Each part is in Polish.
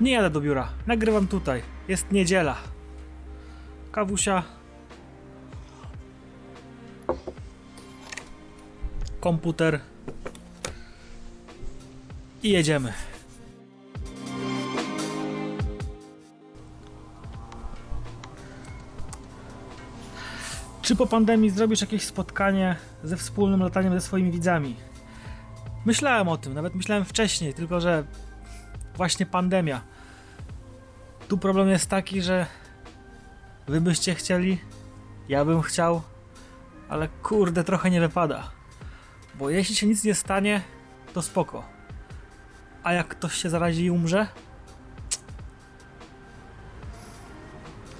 Nie jadę do biura. Nagrywam tutaj. Jest niedziela. Kawusia. Komputer. I jedziemy. Czy po pandemii zrobisz jakieś spotkanie ze wspólnym lataniem ze swoimi widzami? Myślałem o tym, nawet myślałem wcześniej, tylko że właśnie pandemia. Tu problem jest taki, że wy byście chcieli, ja bym chciał, ale kurde, trochę nie wypada. Bo jeśli się nic nie stanie, to spoko. A jak ktoś się zarazi i umrze?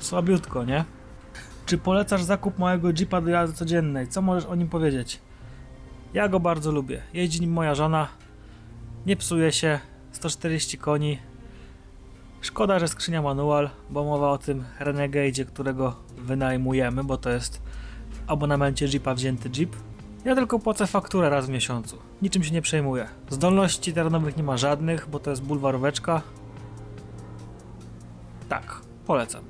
Słabiutko, nie? Czy polecasz zakup małego Jeepa do jazdy codziennej? Co możesz o nim powiedzieć? Ja go bardzo lubię. Jeździ nim moja żona. Nie psuje się. 140 koni. Szkoda, że skrzynia manual, bo mowa o tym Renegade'zie, którego wynajmujemy, bo to jest w abonamencie Jeepa wzięty Jeep. Ja tylko płacę fakturę raz w miesiącu. Niczym się nie przejmuję. Zdolności terenowych nie ma żadnych, bo to jest bulwaróweczka. Tak, polecam.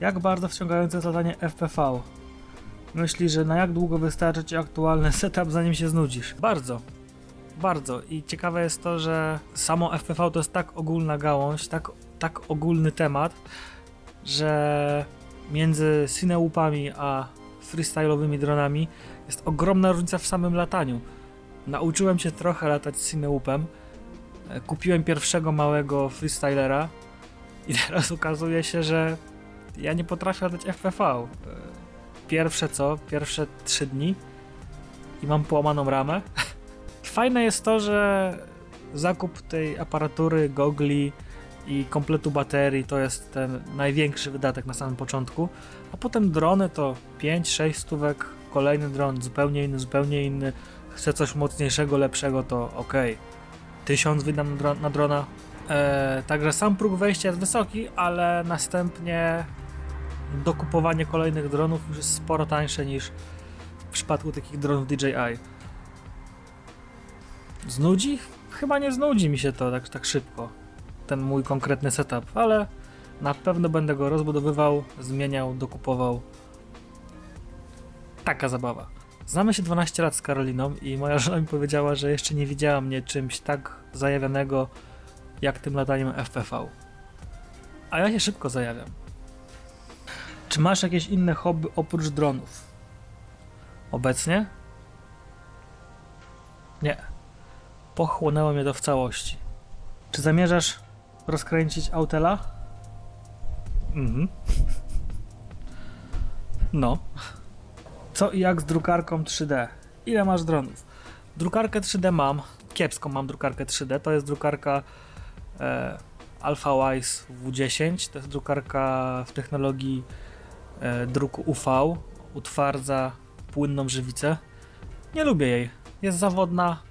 Jak bardzo wciągające latanie FPV? Myśli, że na jak długo wystarczy ci aktualny setup, zanim się znudzisz? Bardzo. Bardzo. I ciekawe jest to, że samo FPV to jest tak ogólna gałąź, tak, tak ogólny temat, że między cinełupami a freestyle'owymi dronami jest ogromna różnica w samym lataniu. Nauczyłem się trochę latać cinełupem. E, Kupiłem pierwszego małego freestylera i teraz okazuje się, że ja nie potrafię latać FPV. E, Pierwsze co? Pierwsze trzy dni i mam połamaną ramę. Fajne jest to, że zakup tej aparatury, gogli i kompletu baterii to jest ten największy wydatek na samym początku, a potem drony to 5-6 stówek, kolejny dron zupełnie inny, zupełnie inny. Chcę coś mocniejszego, lepszego, to ok. 1000 wydam na, na drona. Eee, także sam próg wejścia jest wysoki, ale następnie dokupowanie kolejnych dronów już jest sporo tańsze niż w przypadku takich dronów DJI. Znudzi? Chyba nie znudzi mi się to tak, tak szybko, ten mój konkretny setup, ale na pewno będę go rozbudowywał, zmieniał, dokupował. Taka zabawa. Znamy się 12 lat z Karoliną i moja żona mi powiedziała, że jeszcze nie widziała mnie czymś tak zajawianego jak tym lataniem FPV. A ja się szybko zajawiam. Czy masz jakieś inne hobby oprócz dronów? Obecnie? Nie. Pochłonęło mnie to w całości. Czy zamierzasz rozkręcić Autela? Mhm. No. Co i jak z drukarką 3D? Ile masz dronów? Drukarkę 3D mam. Kiepską mam drukarkę 3D. To jest drukarka e, AlphaWise W10. To jest drukarka w technologii e, druku UV. Utwardza płynną żywicę. Nie lubię jej. Jest zawodna,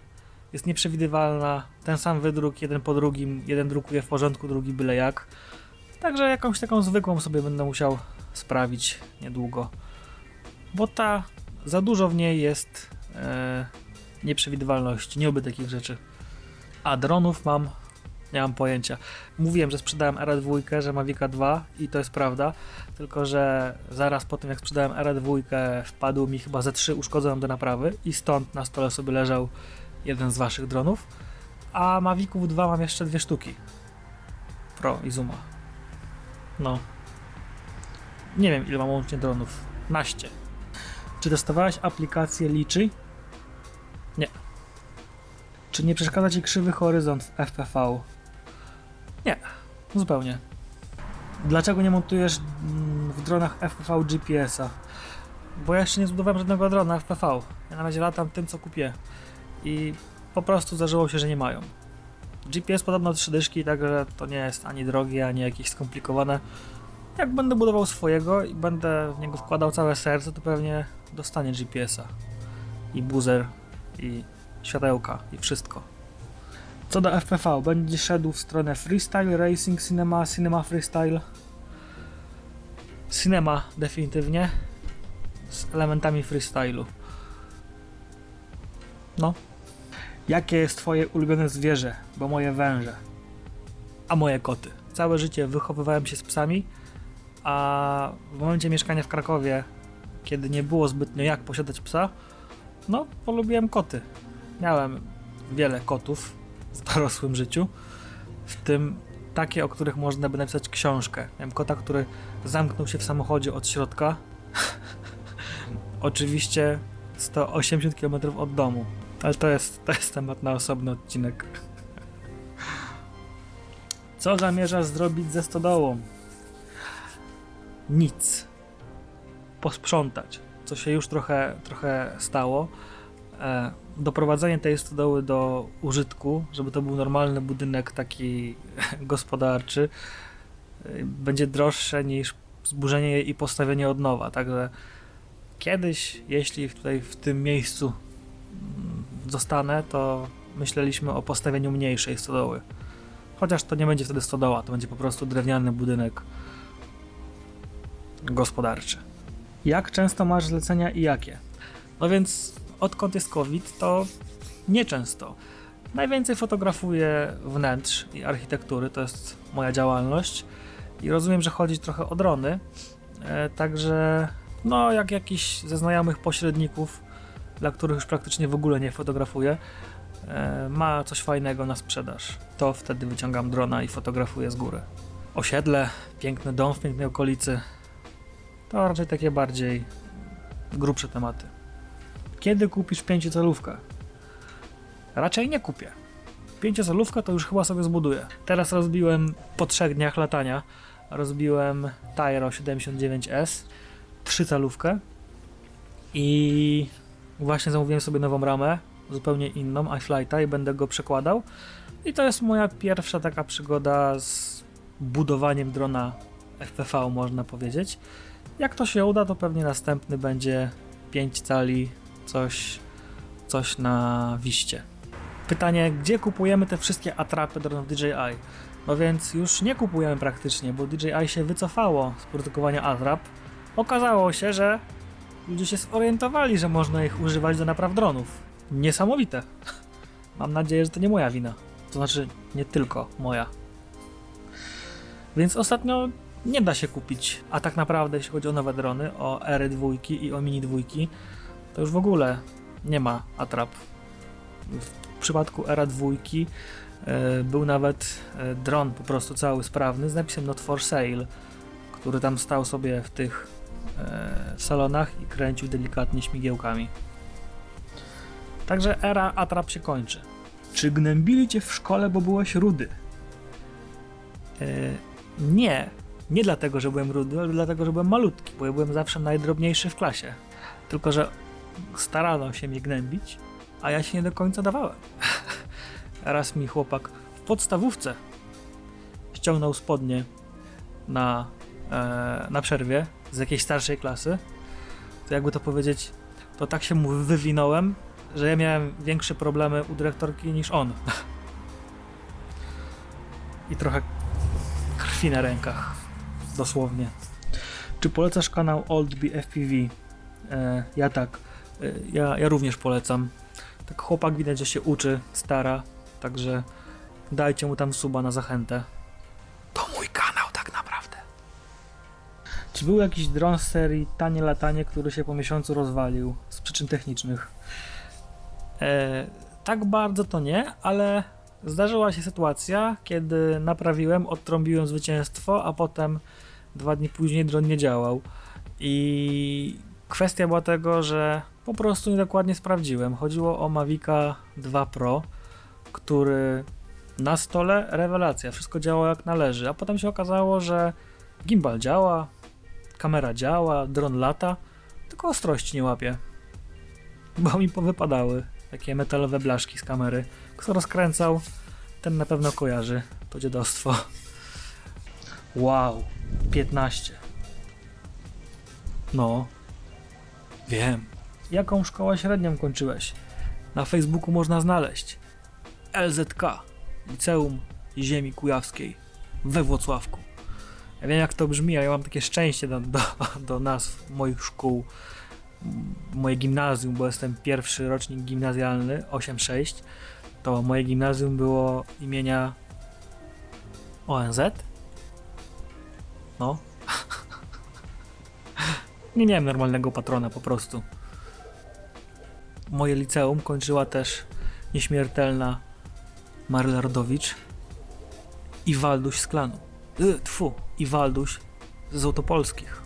jest nieprzewidywalna. Ten sam wydruk, jeden po drugim. Jeden drukuje w porządku, drugi byle jak. Także jakąś taką zwykłą sobie będę musiał sprawić niedługo. Bo ta, za dużo w niej jest e, nieprzewidywalności. Nie lubię takich rzeczy. A dronów mam, nie mam pojęcia. Mówiłem, że sprzedałem R2, że Mavica 2 i to jest prawda. Tylko, że zaraz po tym jak sprzedałem R2 wpadło mi chyba ze 3 uszkodzone do naprawy i stąd na stole sobie leżał jeden z waszych dronów. A Maviców 2 mam jeszcze dwie sztuki. Pro i Zuma. No. Nie wiem ile mam łącznie dronów. Naście. Czy testowałeś aplikację Liczy? Nie. Czy nie przeszkadza ci krzywy horyzont w FPV? Nie, zupełnie. Dlaczego nie montujesz mm, w dronach FPV GPS-a? Bo ja jeszcze nie zbudowałem żadnego drona FPV. Ja na razie latam tym, co kupię. I po prostu zdarzyło się, że nie mają. GPS podobno trzy dyszki, także to nie jest ani drogie, ani jakieś skomplikowane. Jak będę budował swojego i będę w niego wkładał całe serce, to pewnie dostanie GPS-a. I buzer, i światełka, i wszystko. Co do FPV, będzie szedł w stronę freestyle, racing, cinema, cinema freestyle. Cinema definitywnie z elementami freestylu. No. Jakie jest twoje ulubione zwierzę? Bo moje węże. A moje koty. całe życie wychowywałem się z psami, a w momencie mieszkania w Krakowie, kiedy nie było zbytnio jak posiadać psa, no, polubiłem koty. Miałem wiele kotów w dorosłym życiu, w tym takie, o których można by napisać książkę. Miałem kota, który zamknął się w samochodzie od środka. Oczywiście 180 km od domu, ale to jest, to jest temat na osobny odcinek. Co zamierzasz zrobić ze stodołą? Nic. Posprzątać, co się już trochę, trochę stało. E, doprowadzenie tej stodoły do użytku, żeby to był normalny budynek taki gospodarczy, e, będzie droższe niż zburzenie jej i postawienie od nowa. Także kiedyś, jeśli tutaj w tym miejscu mm, zostanę, to myśleliśmy o postawieniu mniejszej stodoły. Chociaż to nie będzie wtedy stodoła, to będzie po prostu drewniany budynek gospodarczy. Jak często masz zlecenia i jakie? No więc odkąd jest COVID, to nieczęsto. Najwięcej fotografuję wnętrz i architektury, to jest moja działalność. I rozumiem, że chodzi trochę o drony. E, także, no, jak jakiś ze znajomych pośredników, dla których już praktycznie w ogóle nie fotografuję, e, ma coś fajnego na sprzedaż, to wtedy wyciągam drona i fotografuję z góry. Osiedle, piękny dom w pięknej okolicy, to raczej takie bardziej grubsze tematy. Kiedy kupisz pięciocalówkę? Raczej nie kupię. Pięciocalówkę to już chyba sobie zbuduję. Teraz rozbiłem po trzech dniach latania. Rozbiłem Tyro 79S, trzycalówkę i właśnie zamówiłem sobie nową ramę, zupełnie inną, iFlighta i będę go przekładał. I to jest moja pierwsza taka przygoda z budowaniem drona FPV, można powiedzieć. Jak to się uda, to pewnie następny będzie 5 cali, coś, coś na wiście. Pytanie, gdzie kupujemy te wszystkie atrapy dronów DJI? No więc już nie kupujemy praktycznie, bo DJI się wycofało z produkowania atrap. Okazało się, że ludzie się zorientowali, że można ich używać do napraw dronów. Niesamowite. Mam nadzieję, że to nie moja wina. To znaczy, nie tylko moja. Więc ostatnio nie da się kupić. A tak naprawdę, jeśli chodzi o nowe drony, o Ery dwójki i o Mini dwójki, to już w ogóle nie ma atrap. W przypadku Era dwójki e, był nawet e, dron po prostu cały sprawny z napisem Not for Sale, który tam stał sobie w tych salonach i kręcił delikatnie śmigiełkami. Także era atrap się kończy. Czy gnębili cię w szkole, bo byłeś rudy? E, nie, nie dlatego, że byłem rudy, ale dlatego, że byłem malutki, bo ja byłem zawsze najdrobniejszy w klasie. Tylko, że starano się mnie gnębić, a ja się nie do końca dawałem. Raz mi chłopak w podstawówce ściągnął spodnie na, e, na przerwie z jakiejś starszej klasy. To jakby to powiedzieć, to tak się mu wywinąłem, że ja miałem większe problemy u dyrektorki niż on. I trochę krwi na rękach. Dosłownie. Czy polecasz kanał Oldby FPV? E, ja tak. E, ja, ja również polecam. Tak chłopak widać, że się uczy, stara, także dajcie mu tam suba na zachętę. Czy był jakiś dron z serii Tanie Latanie, który się po miesiącu rozwalił z przyczyn technicznych? E, tak bardzo to nie, ale zdarzyła się sytuacja, kiedy naprawiłem, odtrąbiłem zwycięstwo, a potem dwa dni później dron nie działał. I kwestia była tego, że po prostu niedokładnie sprawdziłem. Chodziło o Mavica 2 Pro, który na stole rewelacja, wszystko działa jak należy, a potem się okazało, że gimbal działa, kamera działa, dron lata, tylko ostrości nie łapie. Bo mi powypadały takie metalowe blaszki z kamery. Kto rozkręcał, ten na pewno kojarzy to dziadostwo. Wow, 15. No, wiem. Jaką szkołę średnią kończyłeś? Na Facebooku można znaleźć LZK, Liceum Ziemi Kujawskiej we Włocławku. Ja wiem jak to brzmi, a ja mam takie szczęście do, do, do moich szkół. Moje gimnazjum, bo jestem pierwszy rocznik gimnazjalny 8-6, to moje gimnazjum było imienia ONZ, No. nie miałem normalnego patrona po prostu. Moje liceum kończyła też nieśmiertelna Maryla Rodowicz i Walduś z klanu. Y, tfu, i Walduś z Złotopolskich.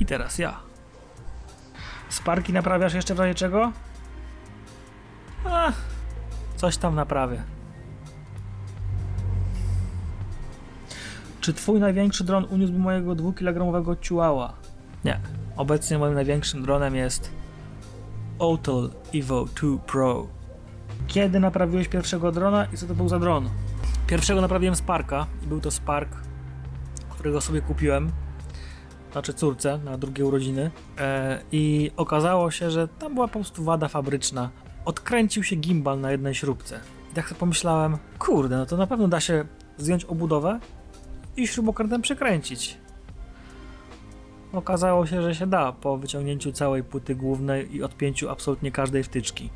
I teraz ja. Sparki naprawiasz jeszcze w razie czego? A, coś tam naprawię. Czy twój największy dron uniósłby mojego 2-kilogramowego ciułała? Nie. Obecnie moim największym dronem jest Otel Evo 2 Pro. Kiedy naprawiłeś pierwszego drona i co to był za dron? Pierwszego naprawiłem Sparka i był to Spark, którego sobie kupiłem, znaczy córce na drugie urodziny e, i okazało się, że tam była po prostu wada fabryczna. Odkręcił się gimbal na jednej śrubce. I tak sobie pomyślałem, kurde, no to na pewno da się zdjąć obudowę i śrubokrętem przekręcić. Okazało się, że się da po wyciągnięciu całej płyty głównej i odpięciu absolutnie każdej wtyczki.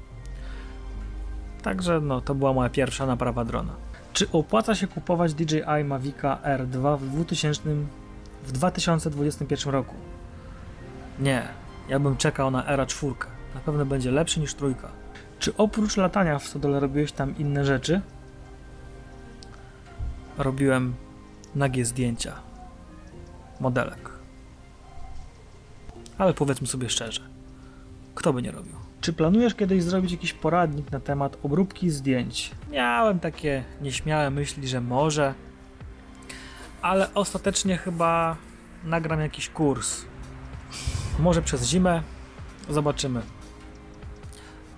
Także no, to była moja pierwsza naprawa drona. Czy opłaca się kupować DJI Mavica R2 w 2000 w 2021 roku? Nie, ja bym czekał na Era 4. Na pewno będzie lepszy niż trójka. Czy oprócz latania w Stodole robiłeś tam inne rzeczy? Robiłem nagie zdjęcia modelek. Ale powiedzmy sobie szczerze, kto by nie robił? Czy planujesz kiedyś zrobić jakiś poradnik na temat obróbki zdjęć? Miałem takie nieśmiałe myśli, że może, ale ostatecznie chyba nagram jakiś kurs. Może przez zimę, zobaczymy.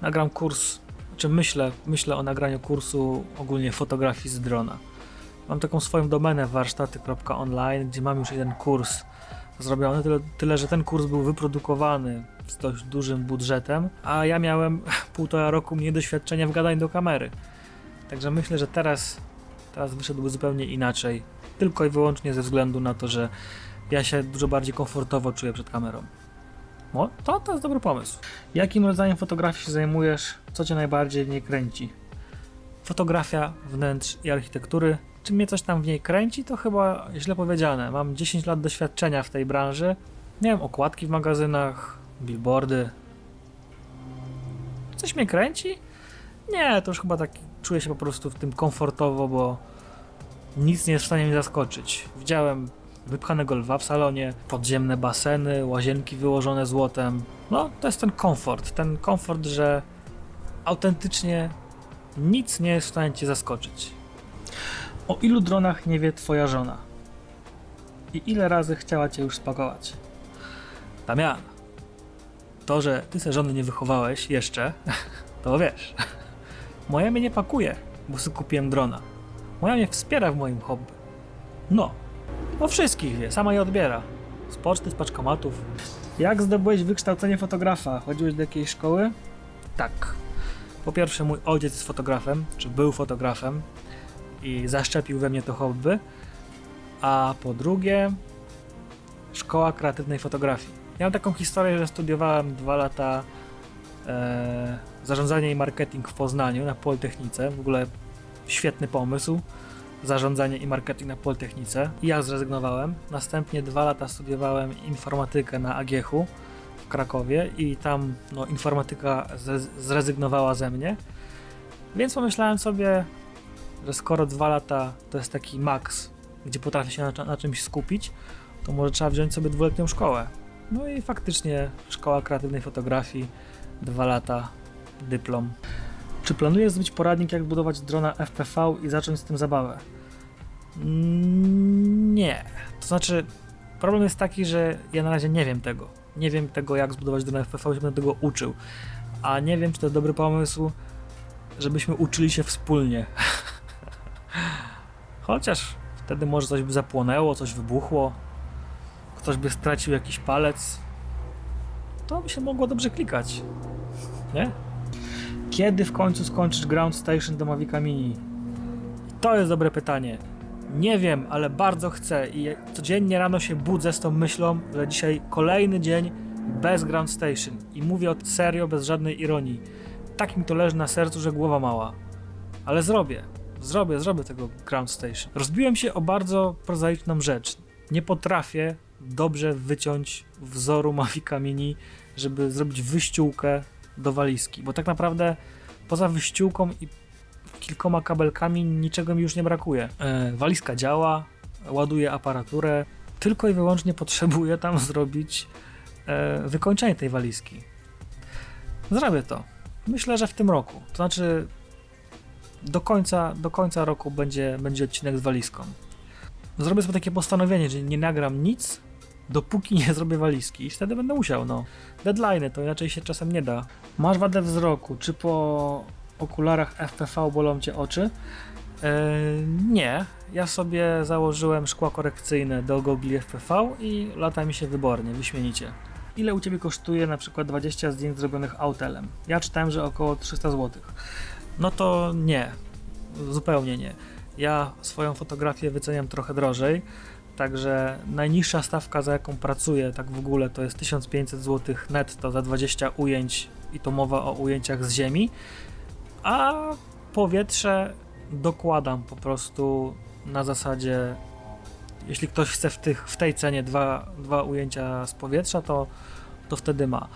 Nagram kurs, czy myślę, myślę o nagraniu kursu ogólnie fotografii z drona. Mam taką swoją domenę warsztaty.online, gdzie mam już jeden kurs zrobiony, tyle, tyle, że ten kurs był wyprodukowany z dość dużym budżetem, a ja miałem półtora roku mniej doświadczenia w gadaniu do kamery. Także myślę, że teraz, teraz wyszedłby zupełnie inaczej, tylko i wyłącznie ze względu na to, że ja się dużo bardziej komfortowo czuję przed kamerą. No, to, to jest dobry pomysł. Jakim rodzajem fotografii się zajmujesz? Co cię najbardziej w niej kręci? Fotografia wnętrz i architektury. Czy mnie coś tam w niej kręci? To chyba źle powiedziane. Mam 10 lat doświadczenia w tej branży. Wiem, okładki w magazynach, billboardy. Coś mnie kręci? Nie, to już chyba tak czuję się po prostu w tym komfortowo, bo nic nie jest w stanie mnie zaskoczyć. Widziałem wypchanego lwa w salonie, podziemne baseny, łazienki wyłożone złotem. No, to jest ten komfort. Ten komfort, że autentycznie nic nie jest w stanie cię zaskoczyć. O ilu dronach nie wie twoja żona? I ile razy chciała cię już spakować? Damian, to, że ty se żony nie wychowałeś jeszcze, to wiesz. Moja mnie nie pakuje, bo sobie kupiłem drona. Moja mnie wspiera w moim hobby. No, o wszystkich wie, sama je odbiera. Z poczty, z paczkomatów. Jak zdobyłeś wykształcenie fotografa? Chodziłeś do jakiejś szkoły? Tak. Po pierwsze, mój ojciec jest fotografem, czy był fotografem i zaszczepił we mnie to hobby. A po drugie, szkoła kreatywnej fotografii. Ja mam taką historię, że studiowałem dwa lata e, zarządzanie i marketing w Poznaniu na Politechnice. W ogóle świetny pomysł. Zarządzanie i marketing na Politechnice. I ja zrezygnowałem. Następnie dwa lata studiowałem informatykę na AGH-u w Krakowie i tam no, informatyka zre- zrezygnowała ze mnie. Więc pomyślałem sobie, że skoro dwa lata to jest taki maks, gdzie potrafię się na, na czymś skupić, to może trzeba wziąć sobie dwuletnią szkołę. No i faktycznie szkoła kreatywnej fotografii, dwa lata, dyplom. Czy planujesz zrobić poradnik, jak budować drona FPV i zacząć z tym zabawę? Mm, Nie. To znaczy, problem jest taki, że ja na razie nie wiem tego. Nie wiem tego, jak zbudować drona FPV, się będę tego uczył. A nie wiem, czy to dobry pomysł, żebyśmy uczyli się wspólnie. Chociaż wtedy może coś by zapłonęło, coś wybuchło, ktoś by stracił jakiś palec. To by się mogło dobrze klikać. Nie? Kiedy w końcu skończysz Ground Station do Mavica Mini? To jest dobre pytanie. Nie wiem, ale bardzo chcę i codziennie rano się budzę z tą myślą, że dzisiaj kolejny dzień bez Ground Station. I mówię od serio, bez żadnej ironii. Tak mi to leży na sercu, że głowa mała. Ale zrobię. Zrobię, zrobię tego ground station. Rozbiłem się o bardzo prozaiczną rzecz. Nie potrafię dobrze wyciąć wzoru Mavica Mini, żeby zrobić wyściółkę do walizki, bo tak naprawdę poza wyściółką i kilkoma kabelkami niczego mi już nie brakuje. E, walizka działa, ładuje aparaturę, tylko i wyłącznie potrzebuję tam zrobić e, wykończenie tej walizki. Zrobię to. Myślę, że w tym roku. To znaczy do końca, do końca roku będzie, będzie odcinek z walizką. Zrobię sobie takie postanowienie, że nie nagram nic, dopóki nie zrobię walizki i wtedy będę musiał, no. Deadline to inaczej się czasem nie da. Masz wadę wzroku, czy po okularach FPV bolą cię oczy? E, nie, ja sobie założyłem szkła korekcyjne do gogli FPV i lata mi się wybornie, wyśmienicie. Ile u Ciebie kosztuje na przykład 20 zdjęć zrobionych autelem? Ja czytałem, że około 300 zł. No to nie, zupełnie nie. Ja swoją fotografię wyceniam trochę drożej, także najniższa stawka, za jaką pracuję, tak w ogóle, to jest 1500 zł netto za 20 ujęć i to mowa o ujęciach z ziemi, a powietrze dokładam po prostu na zasadzie jeśli ktoś chce w, tych, w tej cenie dwa, dwa ujęcia z powietrza, to, to wtedy ma.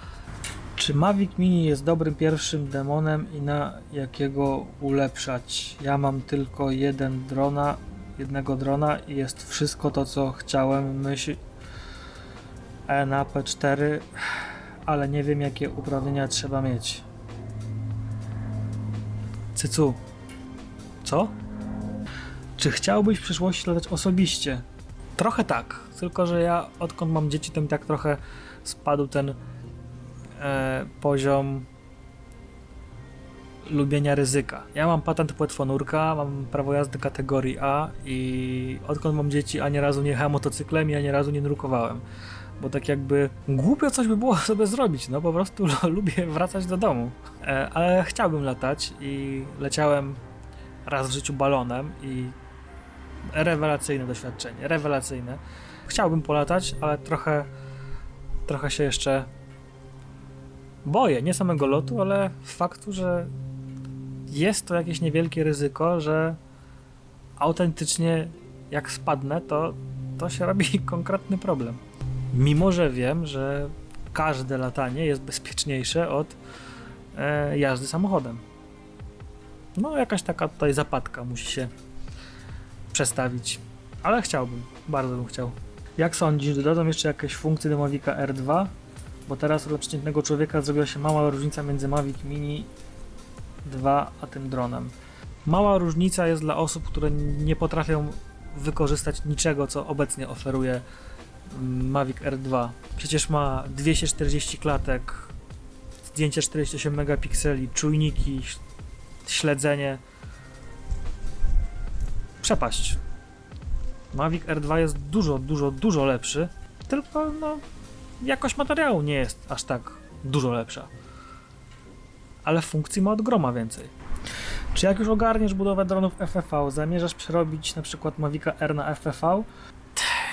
Czy Mavic Mini jest dobrym pierwszym demonem i na jakiego ulepszać? Ja mam tylko jeden drona, jednego drona i jest wszystko to, co chciałem. Myśl E na P4, ale nie wiem, jakie uprawnienia trzeba mieć. Cycu. Co? Czy chciałbyś w przyszłości latać osobiście? Trochę tak, tylko że ja odkąd mam dzieci, to mi tak trochę spadł ten e, poziom lubienia ryzyka. Ja mam patent płetwonurka, mam prawo jazdy kategorii A i odkąd mam dzieci, ani razu nie jechałem motocyklem i ani razu nie nurkowałem. Bo tak jakby głupio coś by było sobie zrobić, no po prostu lubię wracać do domu. E, ale chciałbym latać i leciałem raz w życiu balonem i rewelacyjne doświadczenie, rewelacyjne. Chciałbym polatać, ale trochę, trochę się jeszcze boję, nie samego lotu, ale faktu, że jest to jakieś niewielkie ryzyko, że autentycznie jak spadnę, to, to się robi konkretny problem. Mimo, że wiem, że każde latanie jest bezpieczniejsze od e, jazdy samochodem. No, jakaś taka tutaj zapadka musi się przestawić. Ale chciałbym, bardzo bym chciał. Jak sądzisz, dodadzą jeszcze jakieś funkcje do Mavica R2? Bo teraz dla przeciętnego człowieka zrobiła się mała różnica między Mavic Mini 2 a tym dronem. Mała różnica jest dla osób, które nie potrafią wykorzystać niczego, co obecnie oferuje mm, Mavic R2. Przecież ma 240 klatek, zdjęcie 48 megapikseli, czujniki, śledzenie. Przepaść. Mavic R2 jest dużo, dużo, dużo lepszy, tylko no, jakość materiału nie jest aż tak dużo lepsza. Ale funkcji ma od groma więcej. Czy jak już ogarniesz budowę dronów FFV, zamierzasz przerobić na przykład Mavica R na FPV?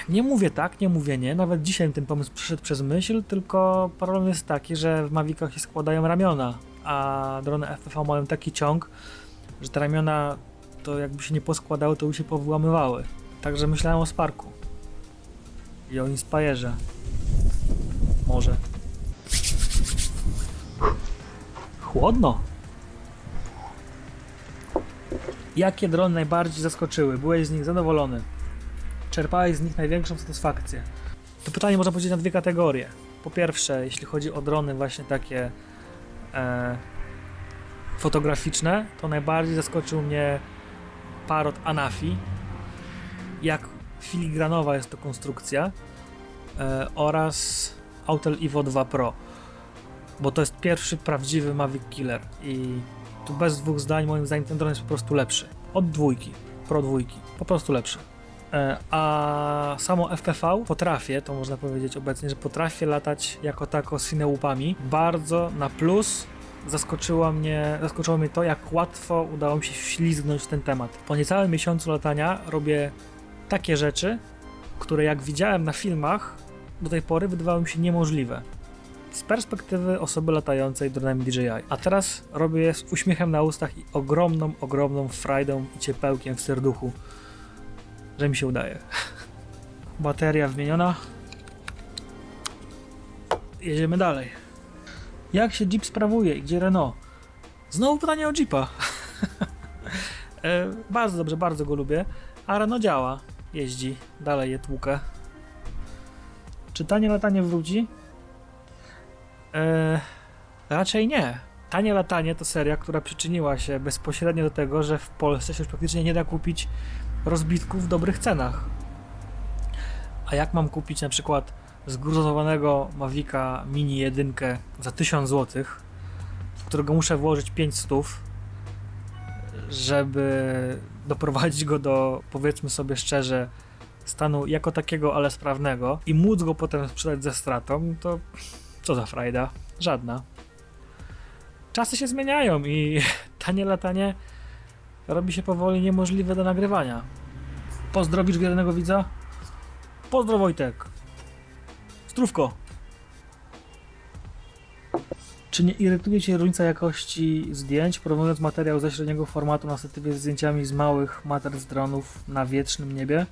Nie mówię tak, nie mówię nie. Nawet dzisiaj ten pomysł przyszedł przez myśl, tylko problem jest taki, że w Mavicach się składają ramiona, a drony FPV mają taki ciąg, że te ramiona to jakby się nie poskładały, to już się powyłamywały. Także myślałem o Sparku. I o Inspire'ze. Może. Chłodno. Jakie drony najbardziej zaskoczyły? Byłeś z nich zadowolony? Czerpałeś z nich największą satysfakcję? To pytanie można podzielić na dwie kategorie. Po pierwsze, jeśli chodzi o drony właśnie takie e, fotograficzne, to najbardziej zaskoczył mnie Parrot Anafi. Jak filigranowa jest to konstrukcja e, oraz Autel Evo 2 Pro, bo to jest pierwszy prawdziwy Mavic Killer i tu bez dwóch zdań moim zdaniem ten dron jest po prostu lepszy. Od dwójki, Pro dwójki, po prostu lepszy. E, a samo FPV potrafię, to można powiedzieć obecnie, że potrafię latać jako tako z łupami. Bardzo na plus zaskoczyło mnie, zaskoczyło mnie to, jak łatwo udało mi się wślizgnąć w ten temat. Po niecałym miesiącu latania robię takie rzeczy, które jak widziałem na filmach, do tej pory wydawały mi się niemożliwe. Z perspektywy osoby latającej dronem DJI. A teraz robię je z uśmiechem na ustach i ogromną, ogromną frajdą i ciepełkiem w serduchu, że mi się udaje. Bateria wymieniona. Jedziemy dalej. Jak się Jeep sprawuje i gdzie Renault? Znowu pytanie o Jeepa. e, bardzo dobrze, bardzo go lubię. A Renault działa, jeździ, dalej je tłukę. Czy tanie latanie wróci? E, raczej nie. Tanie latanie to seria, która przyczyniła się bezpośrednio do tego, że w Polsce się już praktycznie nie da kupić rozbitków w dobrych cenach. A jak mam kupić na przykład zgruzowanego Mavica Mini 1 za 1000 zł, w którego muszę włożyć 500, żeby doprowadzić go do, powiedzmy sobie szczerze, stanu jako takiego, ale sprawnego i móc go potem sprzedać ze stratą, to co za frajda? Żadna. Czasy się zmieniają i tanie latanie robi się powoli niemożliwe do nagrywania. Pozdrowisz wiernego widza? Pozdro Wojtek. Zdrówko. Czy nie irytuje Cię różnica jakości zdjęć, porównując materiał ze średniego formatu na statywie z zdjęciami z małych mater z dronów na wietrznym niebie?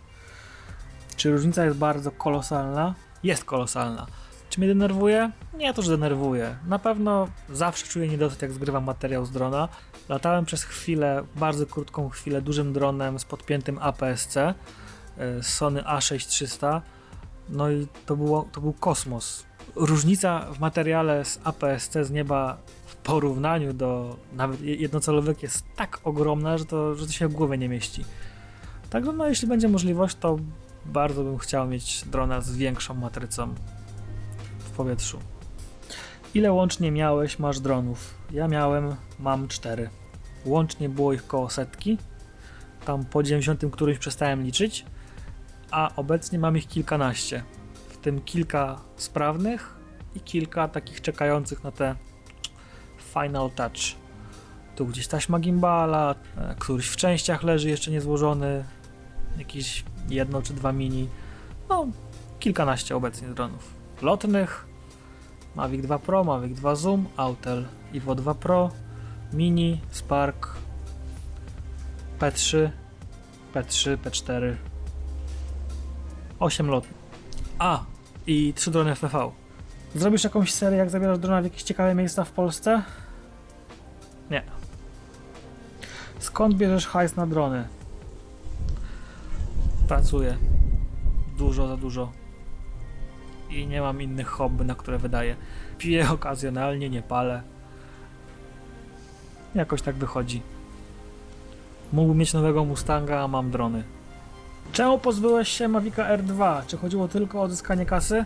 Czy różnica jest bardzo kolosalna? Jest kolosalna. Czy mnie denerwuje? Nie to, że denerwuje. Na pewno zawsze czuję niedosyt, jak zgrywam materiał z drona. Latałem przez chwilę, bardzo krótką chwilę, dużym dronem z podpiętym APS-C y, Sony A6300. No i to, było, to był kosmos. Różnica w materiale z APS-C z nieba w porównaniu do nawet jednocelowek jest tak ogromna, że to, że to się w głowie nie mieści. Także no, jeśli będzie możliwość, to bardzo bym chciał mieć drona z większą matrycą powietrzu. Ile łącznie miałeś, masz dronów? Ja miałem, mam cztery. Łącznie było ich koło setki. Tam po 90 którymś przestałem liczyć, a obecnie mam ich kilkanaście. W tym kilka sprawnych i kilka takich czekających na te final touch. Tu gdzieś taśma gimbala, e, któryś w częściach leży jeszcze niezłożony, jakiś jedno czy dwa mini. No, kilkanaście obecnie dronów. Lotnych, Mavic 2 Pro, Mavic 2 Zoom, Autel Evo 2 Pro, Mini, Spark, P3, P3, P4, 8 lot. A, i 3 drony FPV. Zrobisz jakąś serię, jak zabierasz drona w jakieś ciekawe miejsca w Polsce? Nie. Skąd bierzesz hajs na drony? Pracuję. Dużo za dużo. I nie mam innych hobby, na które wydaję. Piję okazjonalnie, nie palę. Jakoś tak wychodzi. Mógłbym mieć nowego Mustanga, a mam drony. Czemu pozbyłeś się Mavica R2? Czy chodziło tylko o odzyskanie kasy?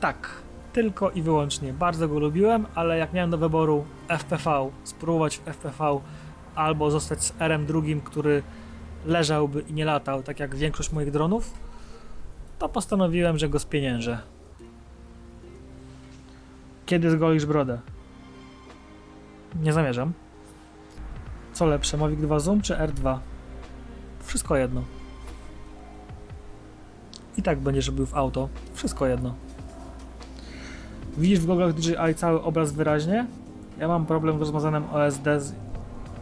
Tak, tylko i wyłącznie. Bardzo go lubiłem, ale jak miałem do wyboru FPV, spróbować w FPV albo zostać z RM2, który leżałby i nie latał, tak jak większość moich dronów, to postanowiłem, że go spieniężę. Kiedy zgolisz brodę? Nie zamierzam. Co lepsze, Mavic 2 Zoom czy R2? Wszystko jedno. I tak będziesz robił w auto. Wszystko jedno. Widzisz w goglach DJI cały obraz wyraźnie? Ja mam problem z rozmazanem OSD z,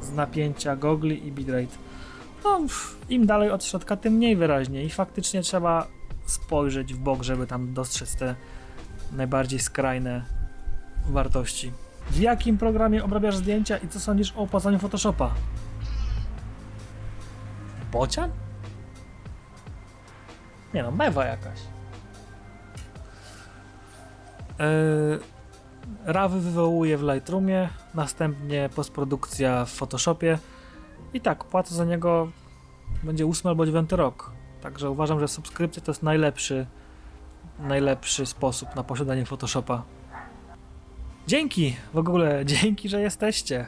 z napięcia gogli i bitrate. No, im dalej od środka, tym mniej wyraźnie i faktycznie trzeba spojrzeć w bok, żeby tam dostrzec te najbardziej skrajne wartości. W jakim programie obrabiasz zdjęcia i co sądzisz o opłacaniu Photoshopa? Bocian? Nie no, mewa jakaś. Yy, Rawy wywołuje w Lightroomie, następnie postprodukcja w Photoshopie i tak, płacę za niego będzie 8 albo 9 rok. Także uważam, że subskrypcja to jest najlepszy najlepszy sposób na posiadanie Photoshopa. Dzięki w ogóle, dzięki, że jesteście.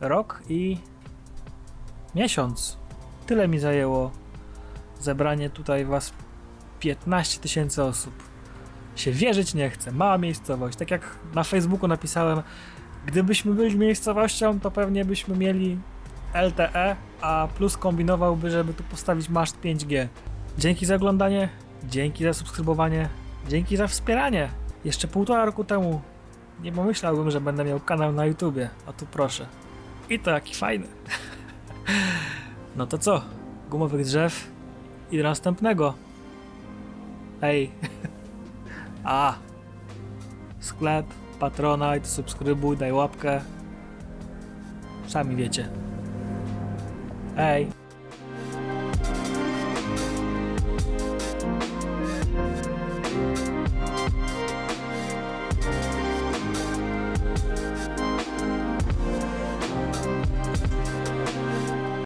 Rok i miesiąc. Tyle mi zajęło zebranie tutaj was 15 tysięcy osób. Się wierzyć nie chcę. Mała miejscowość. Tak jak na Facebooku napisałem, gdybyśmy byli miejscowością, to pewnie byśmy mieli LTE, a plus kombinowałby, żeby tu postawić maszt 5G. Dzięki za oglądanie, dzięki za subskrybowanie, dzięki za wspieranie. Jeszcze półtora roku temu nie pomyślałbym, że będę miał kanał na YouTubie, a tu proszę. I to jaki fajny. No to co? Gumowych drzew i do następnego. Ej. A. Sklep, Patronite, subskrybuj, daj łapkę. Sami wiecie. Ej.